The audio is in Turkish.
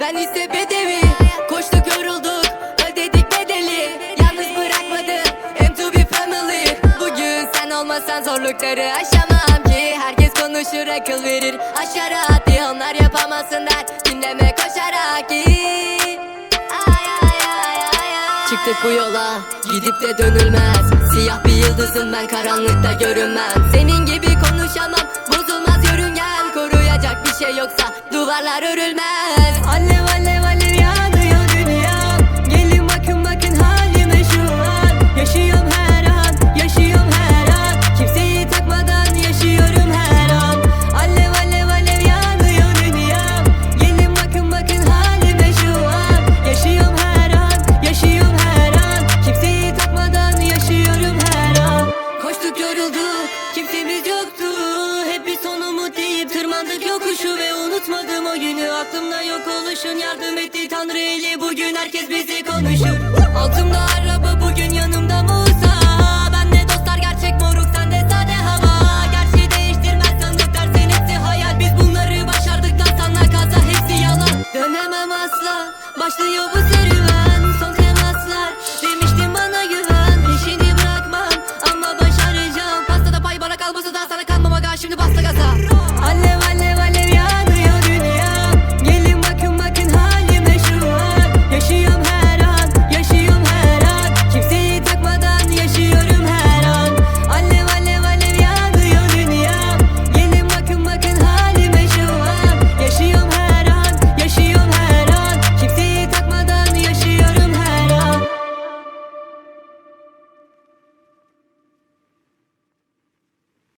Ben ise bedevi. Koştuk yorulduk. Ödedik bedeli. Yalnız bırakmadı M2B family. Bugün sen olmasan zorlukları aşamam ki. Herkes konuşur akıl verir. Aşağı atı Onlar yapamasınlar dinleme koşarak iyi Çıktık bu yola. Gidip de dönülmez. Siyah bir yıldızım ben. Karanlıkta görünmem duvarlar örülmez. Alev alev alev yanıyor dünyam Gelin bakın bakın halime şu an. Yaşıyorum her an yaşıyorum her an. Kimseyi takmadan yaşıyorum her an. Alev alev alev yanıyor dünyam Gelin bakın bakın halime şu an. Yaşıyorum her an yaşıyorum her an. Kimseyi takmadan yaşıyorum her an. Koştuk yorulduk konuşun Yardım etti Tanrı eli. Bugün herkes bizi konuşur. Altımda araba bugün yanımda Musa. Ben de dostlar gerçek moruk sen de sade hava. Gerçi değiştirmez sandık dersin Biz bunları başardık lan sana kalsa yalan. Dönemem asla başlıyor bu serüven.